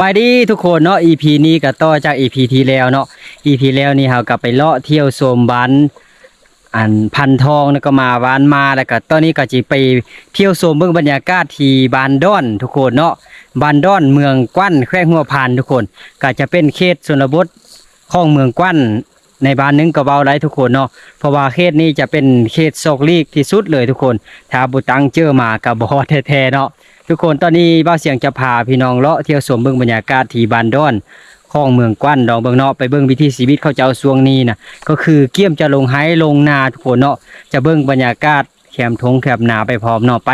ไปดีทุกคนเนาะ EP นี้ก็ต่อจาก EP ที่แล้วเนาะ EP แล้วนี่เฮากลับไปเลาะเที่ยวโซมบ้านอันพันทองแล้วก็มาบ้านมาแล้วก็ตอนนี้ก็จิไปเที่ยวโซมเบิ่งบรรยากาศที่บ้านดอน ทุกคนเนาะบ้านดอนเมืองกวั้นแขวงหัวพานทุกคนก็จะเป็นเขตชนบทของเมืองกวั้นในบ้านหนึงก็เบาได้ทุกคนเนาะเพราะว่าเขตนี้จะเป็นเขตโศกลีกที่สุดเลยทุกคนถ้าบุตังเจอมาก็บ่แท้ๆเนาะ ทุกคนตอนนี้บ้าเสียงจะพาพี่น้องเลาะเที่ยวสวมเบิ่งบรรยากาศที่บานดอนของเมืองกว้านดองเบิ่งเนาะไปเบิ่งวิถีชีวิตเขาเจ้าช่วงนี้นะก็คือเกี่ยมจะลงไห้ลงนาทุกคนเนาะจะเบิ่งบรรยากาศแคมทงแคมนาไปพร้อมเนาะไป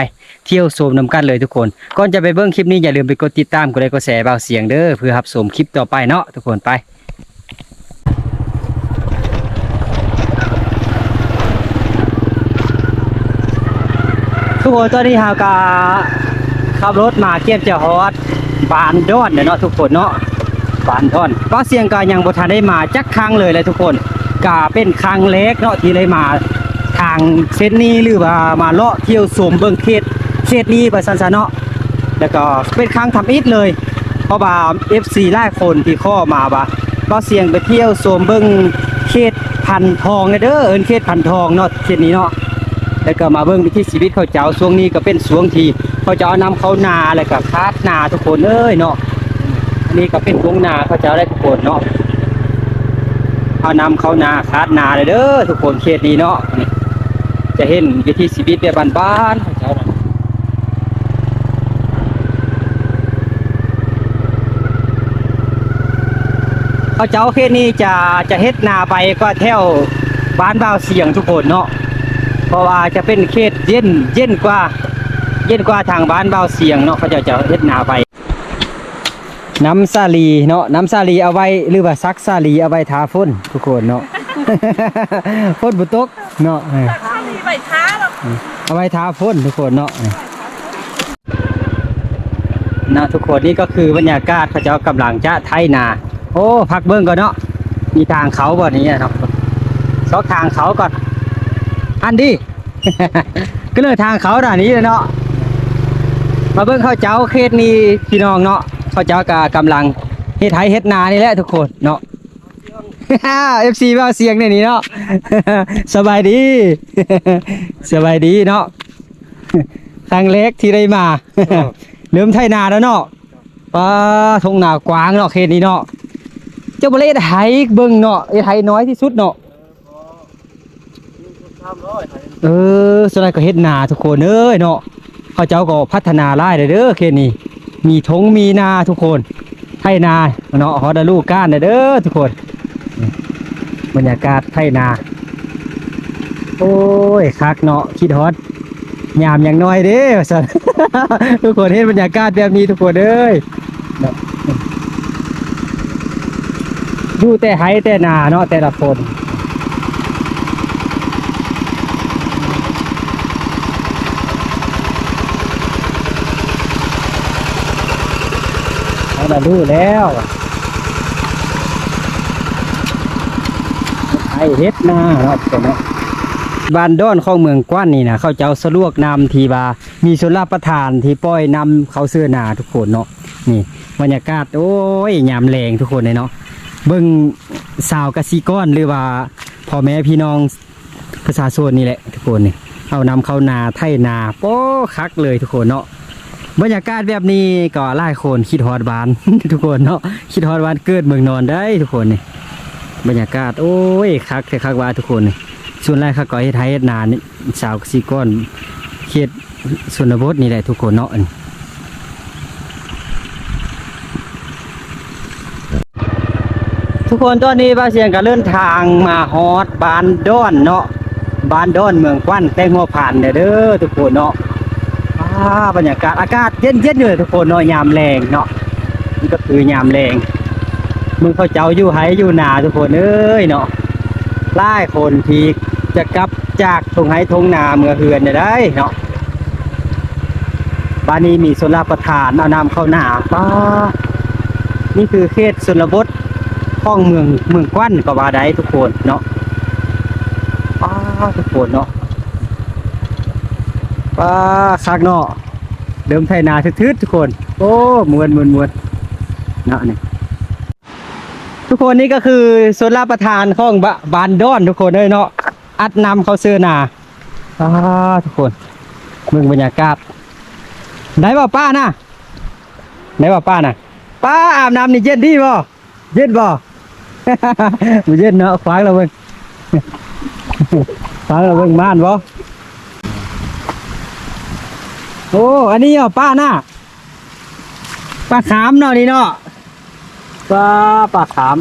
เที่ยวชมนํกันเลยทุกคน ก่อนจะไปเบิ่งคลิปนี้อย่าลืมไปกดติดตามกดไลค์กดแชร์บ้าเสียงเด้อเพื่อรับชมคลิปต่อไปเนาะทุกคนไปทุกคนตอนนี้ฮากา ขับรถมาเก็บจะฮอดบานดอนเนาะทุกคนเนาะบานดอนก็เสียงกายังบ่ทันได้มาจักครั้งเลยเลยทุกคนกาเป็นครั้งแรกเนาะที่ได้มาทางเส้นนี้หรือว่ามาเลาะเที่ยวสวมเบิ่งเขตเขตนี้ไปซั่นเนาะแล้วก็เป็นครั้งทำอิฐเลย เพราะว่า FC หลายคนที่ข้อมาว่าก็เสียงไปเที่ยวสวมเบิ่งเขตพันทองเด้อเอินเขตพันทองเนาะเขตนี้เนาะ แล้วก็มาเบิ่งวิถีชีวิตเขาเจ้าช่วงนี้ก็เป็นช่วงที่เขาเจ้านำเขานาแล้วก็คาดนาทุกคนเอ้ยเนาะอันนี้ก็เป็นวงนาเขาเจ้าได้ทุกคนเนาะเอานำเขานาคาดนาเลยเด้อทุกคนเขตนี้เนาะจะเห็นวิถีชีวิตแบบบ้านๆเขาเจ้าเขาเจ้าเขตนี้จะจะเฮ็ดนาไปก็แถวบ้านบ่าวเสียงทุกคนเนาะ ราะว่าจะเป็นเขตเย็นเย็นกว่า เย็นกว่าทางบ้านเบาเสียงเนาะเขาจะจะเฮ็ดนาไป น้ำซาลีเนาะน้ำซาลีเอาไว้หรือว่าซักซาลีเอาไว้ทาฝนทุกคนเนาะฝนบุตกเนาะเออถ้ามีใบท้าหรอกเอาไว้ทาฝนทุกคนเนาะนะทุกคนนี่ก็คือบรรยากาศเขาเจ้ากำลังจะไถนา โอ้พักเบิ้งก่อนเนาะมีทางเขาบ่นี้เนาะซอกทางเขาก่อน อันดี ก็เลยทางเขาด่านนี้เลยเนาะมาเบิ่งข้าวเจ้าเขตนี้พี่น้องเนาะข้าวเจ้าก็กำลังเฮ็ดไถเฮ็ดนานี่แหละทุกคนเนาะ FC ว่าเสียงในนี้เนาะสบายดีสบายดีเนาะครั้งเล็กที่ได้มาเริ่มไถนาแล้วเนาะป้าทงนากว้างเนาะเขตนี้เนาะเจ้าบ่ได้เฮ็ดไถเบิ่งเนาะเฮ็ดไถน้อยที่สุดเนาะ เออส่วนก็เฮ็ดนาทุกคนเอ้ยเนาะเขาเจ้าก็พัฒนาไล่เด้อเขตนี้มีทงมีนาทุกคนไถนาเนาะฮอดลูกก้านเด้อทุกคน บรรยากาศไถนา โอ้ยคักเนาะคิดฮอดยามอย่างน้อยเด้ว่าซั่นทุกคนเห็นบรรยากาศแบบนี้ทุกคนเอ้ยอยู่แต่ไห้แต่นาเนาะแต่ละคน เราได้รู้แล้วไอเฮ็ดนาเนาะตัวเนาะบ้านด้อนของเมืองกว้านนี่นะเขาเจ้าสลวกนำทีบามีชนรับประทานที่ปล่อยนำเขาเสื้อหนาทุกคนเนาะนี่บรรยากาศโอ้ยยามแรงทุกคนเลยเนาะเบิ่งสาวกสิก้อนหรือว่าพ่อแม่พี่น้องประชาชนนี่แหละทุกคนนี่เอานำเข้านาไถนาโป้คักเลยทุกคนเนาะ บรรยากาศแบบนี้ก็หลายคนคิดฮอดบ้าน ทุกคนเนาะคิดฮอดบ้านเกิดเมืองนอนได้ทุกคนนี่บรรยากาศโอ้ยคักแต่คักว่าทุกคนนี่ส่วนแรกเขาก็เฮ็ดไทยเฮ็ดนานี่สาวสีก้อนเขตชนบทนี่แหละทุกคนเนาะทุกคนตอนนี้บ้าเสียงก็เดินทางมาฮอดบ้านดอนเนาะบ้านดอนเมืองกว้านแตงหัวผ่านเด้อทุกคนเนาะ บรรยากาศอากาศเย็นเย็นๆอยู่เลยทุกคนเนาะยามแรงเนาะนี่ก็คือยามแรงมึงเขาเจ้าอยู่ไห้อยู่นาทุกคนเอ้ยเนาะหลายคนที่จะกลับจากทงไห้ทงนาเมือเฮือนเนี่ยได้เนาะบ้านนี้มีโซลาประทานเอาน้ำเข้าหนาป้านี่คือเขตชนบทห้องเมืองเมืองกว้านก็ว่าได้ทุกคนเนาะป้าทุกคนเนาะ ป้าคักเนาะเดิมไทยนาทึดๆทุกคน โอ้มวนมวนมวนเนาะนี่ทุกคนนี่ก็คือส่วนรับประทานของบบานดอนทุกคนเลยเนาะอัดนำเขาเสื้อนาอ่าทุกคนมึงบรรยากาศได้บ่ป้านะได้บ่ป้านะป้าอาบน้ำนี่เย็นดีบ่เย็นบ่บ่เย็นเนาะขวางเราเบิ่งขวางเราเบิ่งม่านบ่ โอ้ อันนี้เหรอป้าหน่ะปลาขามเนาะนี่เนาะปลาปลาขาม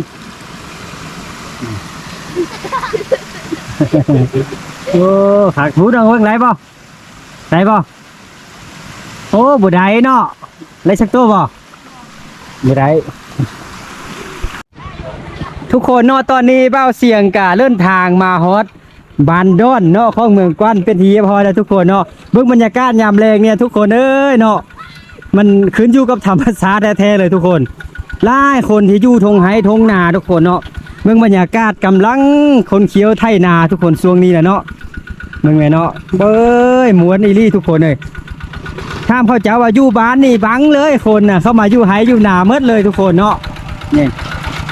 โอ้ขาดหูดังเบิ่งไรบ่ไรบ่โอ้บุได้เนาะไรสักตัวบ่บุได้ทุกคนเนาะตอนนี้เบ้าเสียงกะเลื่อนทางมาฮอต บานดอนเนาะของเมืองกวนเป็นทีเยบร้อแล้วทุกคนเนาะเบิ่งบรรยากาศยามแรงเนี่ยทุกคนเอ้ยเนาะมันขึ้นอยู่กับธรรมชาติแท้ๆเลยทุกคนหลายคนที่อยู่ทงไห้ทงนาทุกคนเนาะเบิ่งบรรยากาศกำลังคนเขียวไถนาทุกคนช่วงนี้แหละเนาะมึงไงเนาะเบ้ยหมวนอีลี่ทุกคนเลยข้ามเขาเจ้าว่าอยู่บ้านนี่บังเลยคนน่ะเข้ามาอยู่ไห้อยู่นาเมดเลยทุกคนเนาะนี่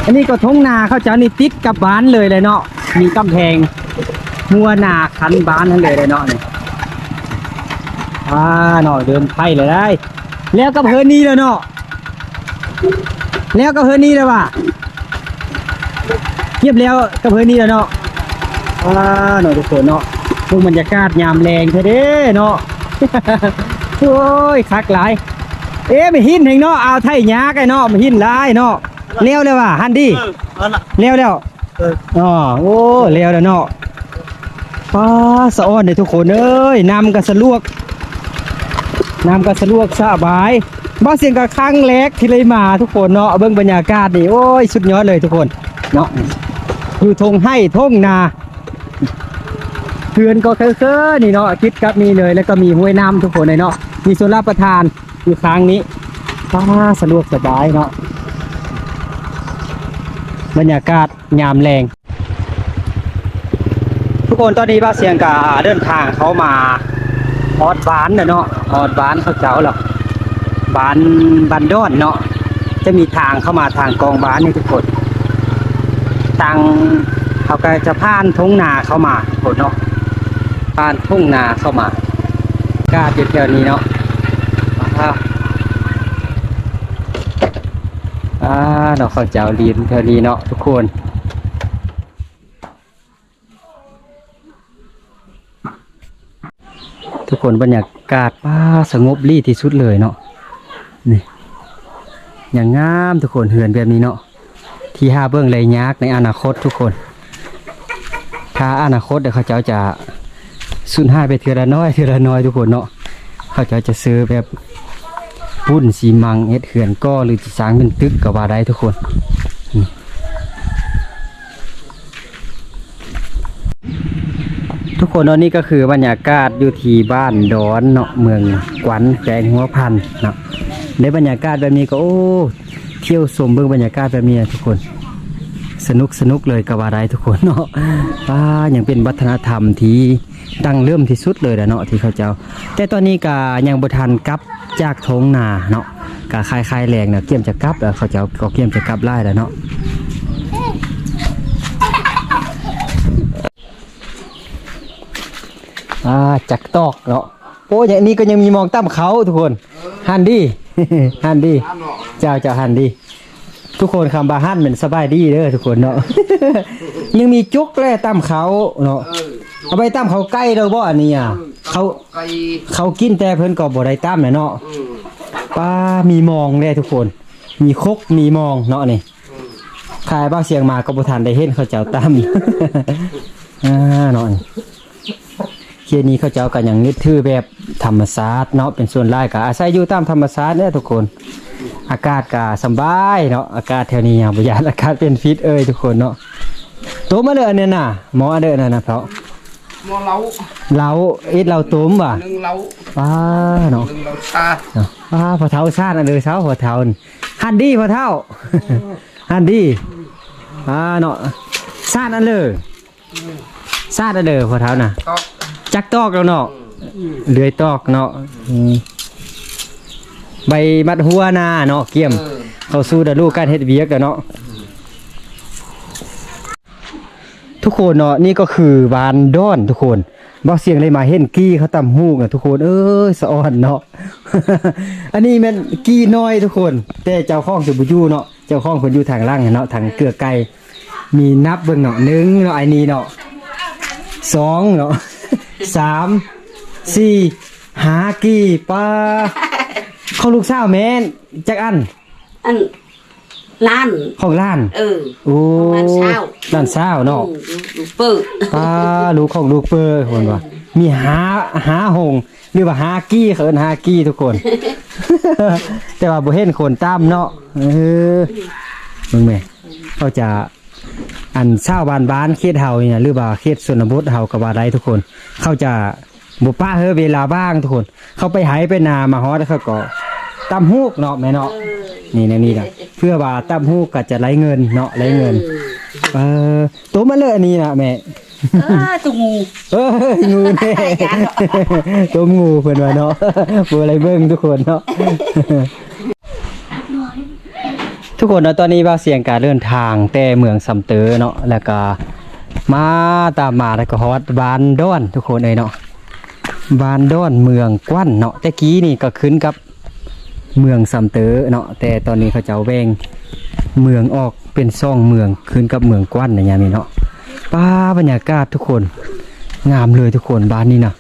อันนี้ก็ทงนาเขาเจ้านี่ติดกับบ้านเลยเลยเนาะมีกำแพง มัวนาคันบ้านทั้งเลยเลยเนาะนี่อ่าเนาะเดินไพ่เลยได้ แล้วก็เฮินนี้แล้วเนาะแล้วก็เฮินนี้แล้วว่ะเงียบแล้วก็เฮินนี้แล้วเนาะอ่าเนาะทุกคนเนาะดูบรรยากาศยามแรงเท่เด้เนาะโอ้ยคักหลาย เอ๊ะไม่หินเห็นเนาะเอาไทยยากไอ้เนาะไม่หินหลายเนาะเลี้ยวเลยว่ะฮันดี้นั่นน่ะเลี้ยวแล้วเอออ๋อโอ้เลี้ยวแล้วเนาะ ป้าสะอ้อนเลยทุกคนเอ้ยน้ำก็สลวกน้ำก็สลวกสบายบ้าเสียงกับครั้งแรกที่เลยมาทุกคนเนาะเบิ่งบรรยากาศนี่โอ้ยสุดยอดเลยทุกคนเนาะอยู่ทงให้ทงนาเพื่อนก็เคอๆนี่เนาะคิดกับมีเลยแล้วก็มีห้วยน้ำทุกคนเลยเนาะมีส่วนรับประทานอยู่ครั้งนี้ฟ้าสะดวกสบายเนาะบรรยากาศยามแรง คนตอนนี้บ้าเสียงกาเดินทางเขามาฮอดบ้านเนาะเนาะฮอดบ้านเขาเจ้าหรอกบ้านบ้านดอนเนาะจะมีทางเข้ามาทางกองบ้านนี่ทุกคนทางเขาก็จะผ่านทุ่งนาเข้ามาทุกคนเนาะผ่านทุ่งนาเข้ามากาดอยู่แถวนี้เนาะอ่าอ่าเนาะเขาเจ้าลีนแถวนี้เนาะทุกคน ทุกคนบรรยากาศป้าสงบรีที่สุดเลยเนาะนี่อย่างงามทุกคนเหือนแบบนี้เนาะที่ห้าเบื้องเลยยากในอนาคตทุกคน ถ้าอนาคตเดี๋ยวเขาเจ้าจะสูญหายไปเทือละน้อยเทือละน้อยทุกคนเนาะเขาเจะจะซื้อแบบปุ้นสีมังเฮ็ดเขื่อนก็หรือจะสร้างเป็นตึกก็ว่าได้ทุกคน ทุกคนเนนี่ก็คือบรรยากาศอยู่ที่บ้านดอนเนาะเมืองกวันแกงหัวพันเนาะในบรรยากาศแบบนี้ก็โอ้เที่ยวชมเบิ่งบรรยากาศแบบนี้ทุกคน สนุกสนุกเลยกับว่าได้ทุกคนเนาะป้ายังเป็นวัฒนธรรมที่ดังเริ่มที่สุดเลยนะเนาะที่เขาเจ้า แต่ตอนนี้ก็ยังบทันกลับจากท้องนาเนาะก็คล้ายแรงเนาะเกี่ยมจะกลับแล้วเขาเจ้าก็เกี่ยมจะกลับไล่แล้วเนาะ อ่าจักตอกเนาะโอ้อย่างนี้ก็ยังมีมองตั้มเขาทุกคนฮันดี้ฮันดี้เจ้าเจ้าฮันดี้ทุกคนคำบาฮันเป็นสบายดีเด้อทุกคนเนาะยังมีจุกแล่ตั้มเขาเนาะเอาไปตั้มเขาใกล้เราบ่อันนี้อะเขาเขากินแต่เพิ่นก็บ่ได้ตั้มเนาะป้ามีมองแน่ทุกคน มีคกมีมองเนาะนี่ขายบ้าเสียงมาก็บ่ทันได้เห็นเขาเจ้าตั้มอ่าเนาะนี่ เคียนี้เขาเจ้าก็ยังนึกถือแบบธรรมชาติเนาะเป็นส่วนหลายก็อาศัยอยู่ตามธรรมชาติเนี่ยทุกคน อากาศก็สำบายเนาะอากาศแถวนี้อย่างประหยัดอากาศเป็นฟิตเอ้ยทุกคนเนาะตัวมาเด้อเนี่ยน่ะหมอเด้อน่ะนะเพราะหม้อเล้าเราเอ็ดเราตุ้มว่ะหนึ่งเล้าป้าเนาะหนึ่งเล้าชาเนาะป้าพอเท้าซาดอันเลยเท้าพอเท้านี่ฮันดี้พอเท้าฮันดี้ป้าเนาะซาดอันเลยซาดอันเลยพอเท้าน่ะก็ จักตอกแล้วเนาะเลื่อยตอกเนาะอืมใบมัดหัวหน้าเนาะเกี่ยมเออเข้าสู่ฤดูการเฮ็ดเวียกแล้วเนาะทุกคนเนาะนี่ก็คือวานด้อนทุกคนบ่เสียงเลยมาเห็นกี้เขาตำฮูกอะทุกคน เอ้ยสะอ่อนเนาะอันนี้แม่นกี้น้อยทุกคน แต่เจ้าของสิบ่อยู่เนาะเจ้าของเพิ่นอยู่ทางล่างเนาะทางเกลือไก่มีนับเบิ่งเนาะหนึ่งเนาะไอ้นี้เนาะสองเนาะ สามสี่หากี่ปลาของลูกสาวแม่นจักอัน อันล้าน ของล้าน เออ โอ้ของล้านเช้าล้านเช้าเนาะอืมดูเปิดปลาลูกของลูกเปอร์คนว่ามีหาหาหงหรือว่าหากี้เขาเอิ้นหากี้ทุกคน แต่ว่าบ่เห็นคนตามเนาะเออมึงแม่เขาจะ อันชาวบ้านบ้านเขตเฮาเนี่ยหรือว่าเขตชนบทเฮาก็ว่าได้ทุกคน เขาจะบ่ป้าเฮอเวลาบ้างทุกคน เขาไปไหไปนามาฮอดแล้วเขาก็ตำฮูกเนาะแม่เนาะนี่แนวนี้นะเพื่อว่าตำฮูกก็จะไหลเงินเนาะไหลเงินเออตัวมาเลยอันนี้นะแม่เออตุงูเอ้ยงูแน่ตัวงูเพิ่นว่าเนาะบ่อะไรเบิ่งทุกคนเนาะ ทุกคนเนาะตอนนี้ว่าเสียงการเดินทางแต่เมืองสำเตอเนาะแล้วก็มาตามมาแล้วก็ฮอดบานดอน ทุกคนเอ้ยเนาะบานดอนเมืองกว้านเนาะแต่กี้นี่ก็ขึ้นกับเมืองสำเตอเนาะแต่ตอนนี้เขาจะเอาแวงเมืองออกเป็นซ่องเมืองขึ้นกับเมืองกว้านในยามนี้เนาะป้าบรรยากาศทุกคน งามเลยทุกคนบ้านนี้นะ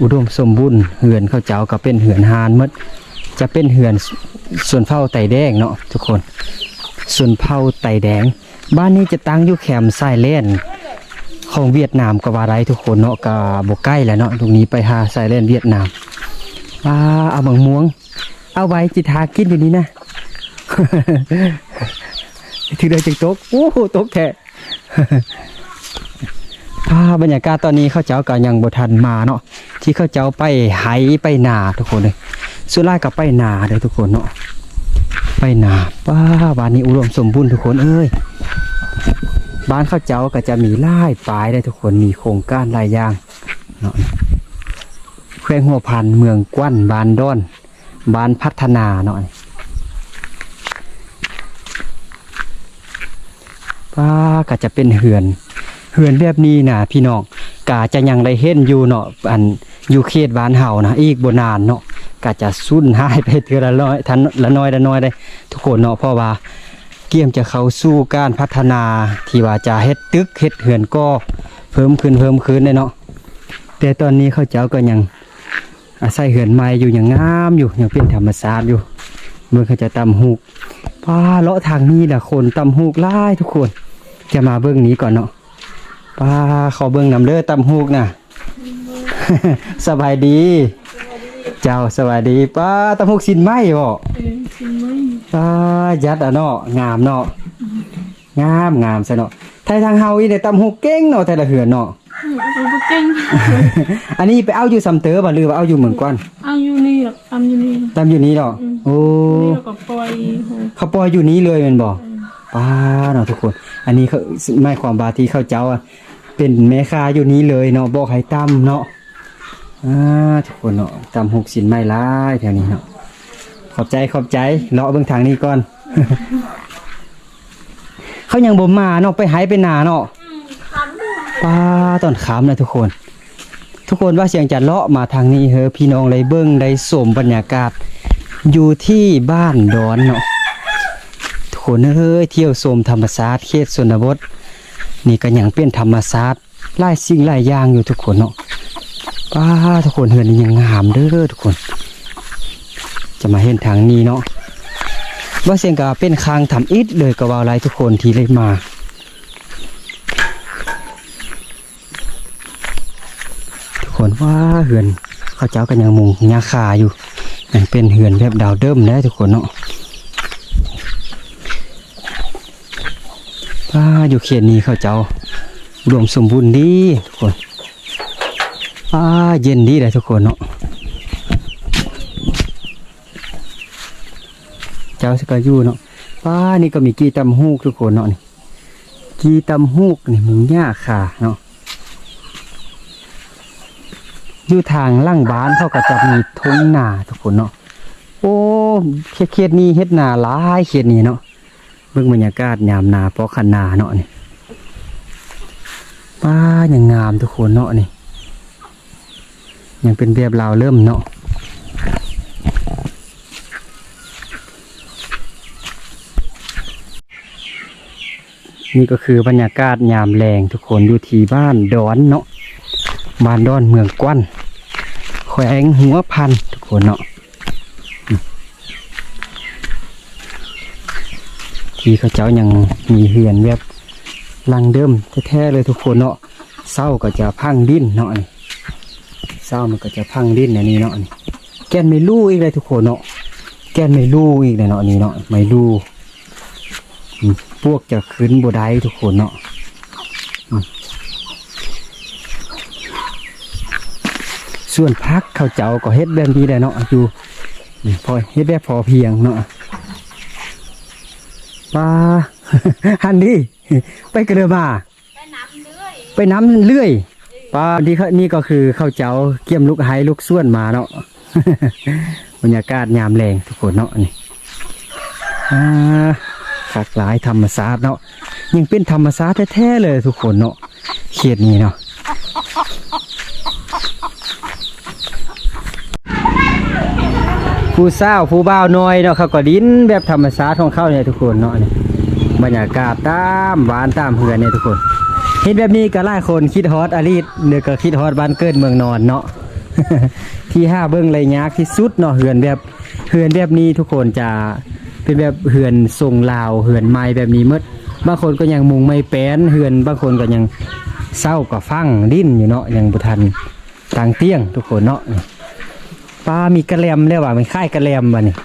อุดมสมบูรณ์เหือนข้าวเจ้าก็เป็นเหือนฮานหมดจะเป็นเหือน ส่วนเผาไตแดงเนาะทุกคน ส่วนเผาไตแดง บ้านนี้จะตั้งอยู่แคมป์ไซเลนของเวียดนามก็ว่าไรทุกคนเนาะก็บ่ใกล้แล้วเนาะตรงนี้ไปหาไซเลนเวียดนามว้าเอาบังม่วง เอาไว้จิทากินอยู่นี้นะถือได้จึงตกโอ้โหตกแท้อ่าบรรยากาศตอนนี้เข้าเจ้าก็ยังบทันมาเนาะที่เข้าเจ้าไปไหไปนาทุกคนเลย สุดท้ายก็ไปนาเด้อทุกคนเนาะไปนาป้าบ้านนี้อุดมสมบูรณ์ทุกคนเอ้ยบ้านข้าเจ้าก็จะมีไล่ปลายได้ทุกคนมีโครงการหลายอย่างเนาะแขวงหัวพันเมืองกว้านบ้านดอนบ้านพัฒนาเนาะป้าก็จะเป็นเหือน เหือนแบบนี้นะพี่น้องกาจะยังได้เห็นอยู่เนาะอัน อยู่เขตบ้านเฮานะอีกบ่นานเนาะกาจะสูญหายไปเทื่อละน้อยทันละน้อยละน้อยได้ ทุกคนเนาะเพราะว่าเกี่ยมจะเข้าสู่การพัฒนาที่ว่าจะเฮ็ดตึกเฮ็ดเหือนก็เพิ่มขึ้นเพิ่มขึ้นได้เนาะแต่ตอนนี้เขาเจ้าก็ยังอาศัยเหือนไม้อยู่อย่างงามอยู่อยังเป็นธรรมชาติอยู่เมื่อเขาจะตำหูกป้าเลาะทางนี้แหละคนตำหูกหลายทุกคน จะมาเบื้องนี้ก่อนเนาะป้าขอเบิ่งนำเด้อตำฮูกน่ะ สบายดี เจ้าสบายดีป้าตำฮูกสินไหมบ่ป้ายัดอะเนาะงามเนาะงามงามซะเนาะไทยทางเฮาอีเนี่ยตำฮูกเก่งเนาะแต่ละเหือนเนาะเอาไปเก่งอันนี้ไปเอาอยู่สำเตอบ่หรือว่าเอาอยู่เมืองก่อนเอาอยู่นี่หรอกทำอยู่นี่ตำอยู่นี้เนาะโอ้นี่แล้วก็ปล่อยโหเขาปล่อยอยู่นี้เลยแม่นบ่ป้าเนาะทุกคน อันนี้เขาหมายความว่าที่เขาเจ้าอะเป็นแม่ค้าอยู่นี้เลยเนาะบอกให้ตำเนาะ อ่าทุกคนเนาะจำหกสินไม่ร้ายแถวนี้เนาะขอบใจขอบใจเลาะเบื้องทางนี้ก่อน เขายังบ่มาเนาะไปหายไปนาเนาะป้าตอนขามนะทุกคน ทุกคนว่าเสียงจะเลาะมาทางนี้เฮอพี่น้องเลยเบิ้งได้สมบรรยากาศ อยู่ที่บ้านดอนเนาะทุกคนเอ้ยเที่ยวชมธรรมชาสติเขตชนบทนี่ก็ยังเป็นธรรมชาสติหลายสิ่งหลายางอยู่ทุกคนเนาะ ป้าทุกคนเฮือนนี่ยังงามเด้อทุกคน จะมาเห็นทางนี้เนาะว่าเสียงกาเป็นคางทำอิดเลยก็ว่าอะไรทุกคนที่เลยมาทุกคนว่าเหือนเขาเจ้ากันยังมุงยาคาอยู่ยังเป็นเหือนแบบดาวเดิมได้ทุกคนเนาะป้าอยู่เขตนี้เขาเจ้าอุดมสมบูรณ์ดีทุกคน อ่าเย็นดีเลยทุกคนเนาะเจ้าสกายูเนาะป้านี่ก็มีกีตำฮูกทุกคนเนาะนี่กีตำฮูกนี่มุงหญ้าขาเนาะอยู่ทางล่างบ้านเขาก็จะมีทุ่งนาทุกคนเนาะโอ้เขตเขตนี้เฮ็ดนาหลายเขตนี้เนาะเบิ่งบรรยากาศยามนาเพอคันนาเนาะนี่ป้ายังงามทุกคนเนาะนี่ ยังเป็นแบบลาวเริ่มเนาะนี่ก็คือบรรยากาศยามแรงทุกคนอยู่ที่บ้านดอนเนาะบ้านดอนเมืองกวันแขวงหัวพันทุกคนเนาะที่เขาเจ้ายังมีเหือนแบบลังเดิมแท้ๆเลยทุกคนเนาะเศร้าก็จะพังดิ้นเนาะนี่ ร้ามันก็จะพังดิ้นอันนี้เนาะนี่แกนไม่รู้อีกเลยทุกคนเนาะแกนไม่รู้อีกเลยเนาะนี่เนาะไม่รู้อืมพวกจะขึ้นบได้ทุกคนเนาะอืมส่วนพักเขาเจ้าก็เฮ็ดแบบนี้แหละเนาะอยู่นี่พอเฮ็ดแบบพอเพียงเนาะปลาฮันดีไปกระเดือมาไปน้ำเลื่อย ปลาที่นี่ก็คือข้าวเจ้าเกี่ยมลูกไห้ลูกส่วนมาเนาะบรรยากาศยามแรงทุกคนเนาะนี่อ่ากหลายธรรมศาสตร์เนาะยังเป็นธรรมศาสตร์แท้ๆเลยทุกคนเนาะเขตนี้เนาะผู้สาวผู้บ่าวน้อยเนาะเขาก็ดินแบบธรรมศาสตร์ของเขาเนี่ยทุกคนเนาะนี่บรรยากาศตามหวานตามเหือนเนี่ยทุกคน เห็นแบบนี้ก็หลายคนคิดฮอตอาลีดเนือก็คิดฮอตบ้านเกิดเมืองนอนเนาะ ที่ห้าเบิ้งไรยากที่สุดเนาะเหือนแบบเหือนแบบนี้ทุกคนจะเป็นแบบเหือนทรงลาวเหือนไม้แบบนี้มดบางคนก็ยังมุงไม่แป้นเหือนบางคนก็ยังเศร้าก็ฟังดิ้นอยู่เนาะยังบุทันต่างเตี้ยงทุกคนเนาะปลามีกระแลมเรียกว่ามันค่ายกระแลมวะนี่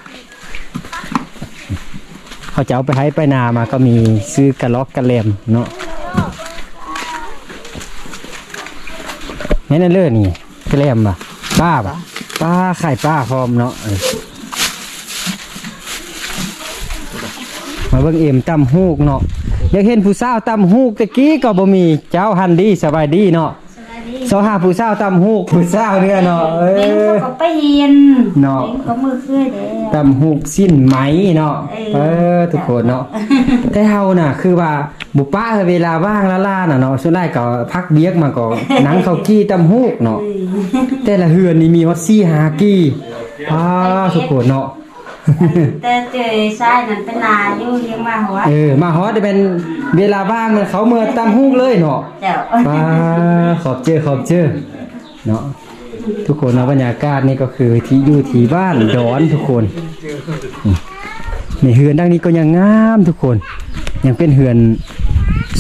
เขาจะเอาไปให้ไปนามาก็มีซื้อกระล็อกกระแลมเนาะ แม่นั่นเลยนี่กระแลมป่ะป้าป่ะป้าไข่ป้าพร้อมเนาะเออมาเบิ่งเอ็มตำฮูกเนาะอยากเห็นผู้สาวตำฮูกตะกี้ก็บ่มีเจ้าฮันดีสบายดีเนาะ สาวหาผู้สาวตำฮูกผู้สาวเด้อเนาะเอเลี้ยงอเขาก็ไปเย็นเนาะเลี้ยงเขามือเคลื่อยเด้อ ตำฮูกสิ้นไหมเนาะเออเออทุกคนเนาะแต่เฮาน่ะ คือว่าบุป้าเวลาว่างละล่าน่ะเนาะส่วนใหญ่ก็พักเบียกมาก็หนังเขากี้ตำฮูกเนาะ แต่ละเฮือนนี่มีฮอตซี่หากี้อ้าสุโขเนาะ แต่เจอชายนั่นเป็นนาอยู่เลี้ยงมาหัวเออ มาฮอตจะเป็นเวลาว่างมันเขาเมื่อตำฮูกเลยเนาะเจ้าป้าขอบเจอขอบเจอเนาะทุกคนนะบรรยากาศนี่ก็คือที่อยู่ที่บ้านดอนทุกคนอืมนี่เฮือนดังนี้ก็ยังงามทุกคน ยังเป็นเฮือน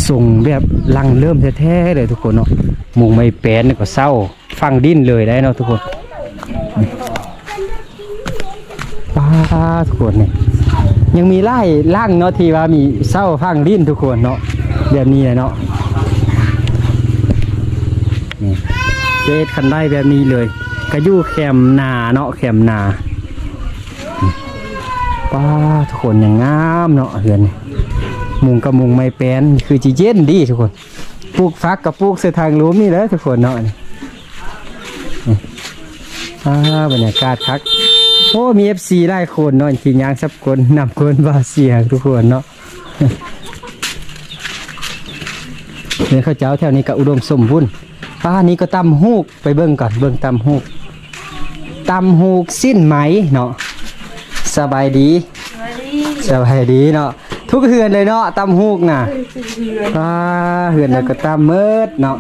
ส่งแบบลังเริ่มแท้ๆเลยทุกคนเนาะมุงไม่แปนนี่ก็เศร้าฟังดิ้นเลยได้เนาะทุกคน ป้า ทุกคนเนี่ยยังมีไล่ล่างเนาะที่ว่ามีเศร้าฟังดิ้นทุกคนเนาะแบบนี้แหละเนาะนี่เจดคันได้แบบนี้เลยกระยู่แคมนาเนาะแคมนาป้าทุกคนอย่างงามเนาะเฮือนมุงกับมุงไม่แปนคือจีเย็นดีทุกคนปลูกฟักกับปลูกเสือทางลุ้มนี่แหละทุกคนเนาะนี่บรรยากาศคัก โอ้มีเอฟซีได้คนเนาะทียางสับคนนำคนบาเสียทุกคนเนาะเนี่ยเขาเจ้าแถวนี้ก็อุดมสมบูรณ์ป้านี้ก็ตำฮูกไปเบิ่งก่อนเบิ่งตำฮูกตำฮูกสิ้นไหมเนาะสบายดีสบายดีเนาะทุกเฮือนเลยเนาะตำฮูกน่ะป้าเฮือนเลยก็ตำเมิดเนาะ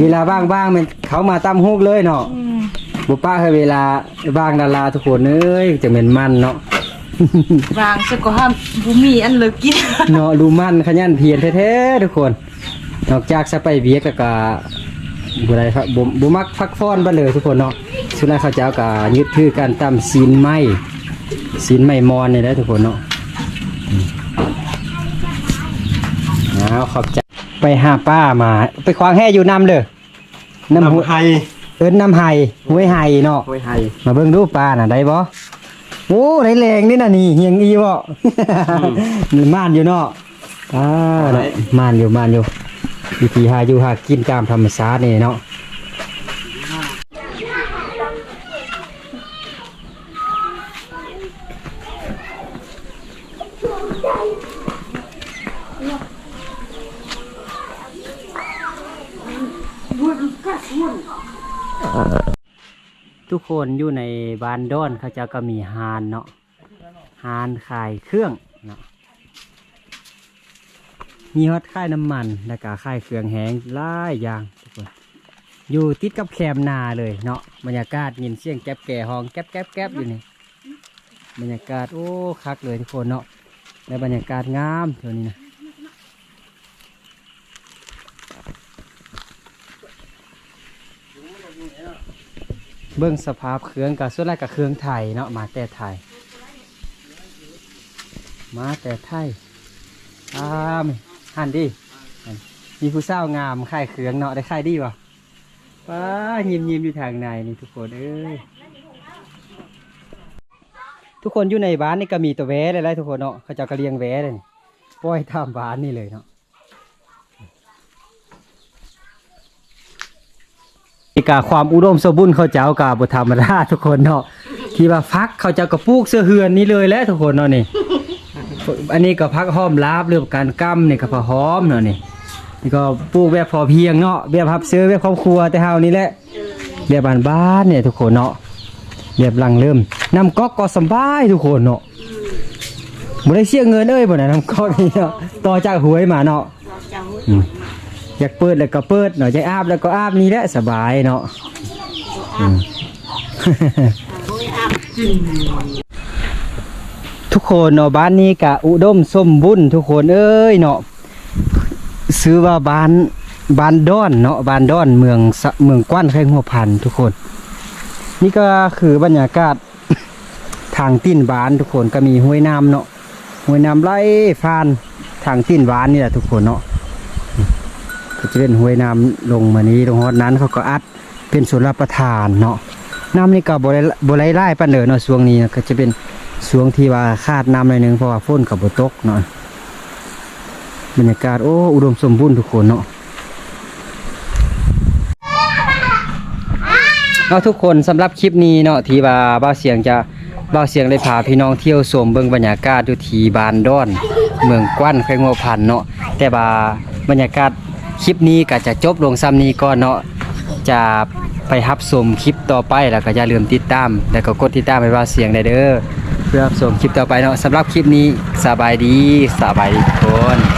เวลาบ้างๆมันเขามาตำฮูกเลยเนาะ บุป้าเคยเวลาบ้างดาราทุกคนเอ้ยจะเป็นมันเนาะ วางสก็ห้ามบุมีอันเลิกกินเนาะดูมันขยันเพียรแท้ๆทุกคน นอกจากจะไปเบียกแล้วก็บุไรครับบุบุมักพักฟ้อนบ้าเลยทุกคนเนาะสุดท้ายเขาเจ้าก็ยึดถือการตำซีนไม้ซีนไม้มอนนี่แหละทุกคนเนาะอืมเอาขอบใจไปหาป้ามา ไปควางแห่อยู่น้ำเด้อน้ำหัวไฮ เอิ้นน้ำไห้ห้วยไห้เนาะ ห้วยไฮมาเบิ่งดูปลาน่ะได้บ่โอ้ได้แรงนี่น่ะนี่เฮียงอีบ่นี่ม่านอยู่เนาะอ่าเนาะม่านอยู่ม่านอยู่วิธีหาอยู่หากินตามธรรมชาตินี่เนาะ ทุกคนอยู่ในบ้านด้อนเขาจะก็มีฮานเนาะฮานขายเครื่องเนาะมีฮอดค่ายน้ำมันแล้วก็ค่ายเครื่องแห้งหลายอย่างทุกคนอยู่ติดกับแคมนาเลยเนาะบรรยากาศยินเสียงแก๊บแก่ห้องแก๊บแก๊บแก๊บอยู่นี่บรรยากาศโอ้คักเลยทุกคนเนาะและบรรยากาศงามเท่านี้นะ เบื้องสภาพเครื่องกับส่วนแรกกับเครื่องไทยเนาะมาแต่ไทย มาแต่ไทยอามหันดิมีผู้เศร้างามค่ายเครื่องเนาะได้ค่ายดีวะป้ายิ้มยิ้มอยู่ทางในนี่ทุกคนเอ้ยทุกคนอยู่ในบ้านนี่ก็มีตัวแว้เลยแหละทุกคนเนาะเขาจะกระเลียงแว้เลยปล่อยตามบ้านนี่เลยเนาะ กาความอุดมสมบูรณ์เขาเจ้ากาบุธรรมดาทุกคนเนาะที่ว่าฟักเขาเจ้าก็ปลูกเสื้อเฮือนนี่เลยแหละทุกคนเนาะนี่ อันนี้ก็พักหอมลาบเรื่องการกั้มนี่ก็ผักหอมเนาะนี่นี่ก็ปลูกแบบพอเพียงเนาะแบบพับซื้อแบบครอบครัวแต่เฮานี่แหละแบบบ้านๆเนี่ยทุกคนเนาะแบบหลังเริ่มน้ำก๊อกก็สบายทุกคนเนาะบ่ได้เสียเงินเอ้ยบ่นะน้ำก๊อกนี่เนาะต่อจากหวยมาเนาะ อยากเปิดแล้วก็เปิดเนาะอยากอาบแล้วก็อาบนี่แหละสบายเนาะทุกคนเนาะบ้านนี้กะอุดมสมบูรณ์ทุกคนเอ้ยเนาะซื้อว่าบ้านบ้านดอนเนาะบ้านดอนเมืองเมืองกว้านไข่หัวพันทุกคน นี่ก็คือบรรยากาศทางตีนบ้านทุกคนก็มีห้วยน้ำเนาะห้วยน้ำไหลฟานทางตีนบ้านนี่แหละทุกคนเนาะ จะเป็นห้วยน้ำลงมานี้ตรงฮอดนั้นเขาก็อัดเป็นส่วนรับประทานเนาะน้ำนี่ก็บริบริไล่ปันเดอเนาะช่วงนี้ก็จะเป็นช่วงที่ว่าคาดน้ำหน่อยนึงเพราะว่าฝนกับบตกเนาะบรรยากาศโอ้อุดมสมบูรณ์ทุกคนเนาะเอาทุกคนสำหรับคลิปนี้เนาะที่ว่าบ้าเสียงจะบ้าเสียงได้พาพี่น้องเที่ยวชมเบิ่งบรรยากาศอยู่ที่บานดอน เมืองกว้านแควงหัวพันเนาะแต่ว่าบรรยากาศ คลิปนี้ก็จะจบลงซ้ำนี้ก่อนเนาะจะไปรับชมคลิปต่อไปแล้วก็อย่าลืมติดตาม แล้วก็กดติดตามไปว่าเสียงได้เด้อเพื่อรับชมคลิปต่อไปเนาะสำหรับคลิปนี้สบายดีสบายดีทุกคน